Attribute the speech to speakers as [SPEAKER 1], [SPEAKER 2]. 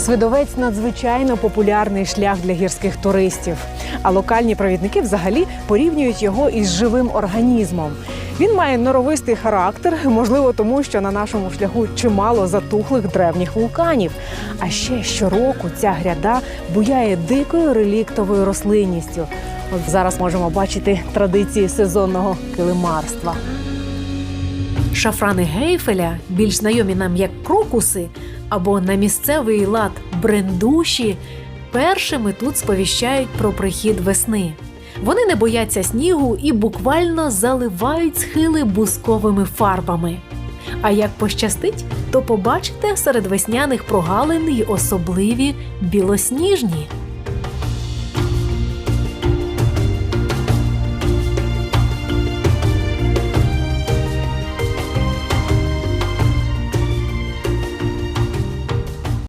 [SPEAKER 1] Свидовець надзвичайно популярний шлях для гірських туристів. А локальні провідники взагалі порівнюють його із живим організмом. Він має норовистий характер, можливо, тому що на нашому шляху чимало затухлих древніх вулканів. А ще щороку ця гряда буяє дикою реліктовою рослинністю. От зараз можемо бачити традиції сезонного килимарства. Шафрани Гейфеля, більш знайомі нам як крокуси, або на місцевий лад брендуші, першими тут сповіщають про прихід весни. Вони не бояться снігу і буквально заливають схили бусковими фарбами. А як пощастить, то побачите серед весняних прогалин й особливі білосніжні.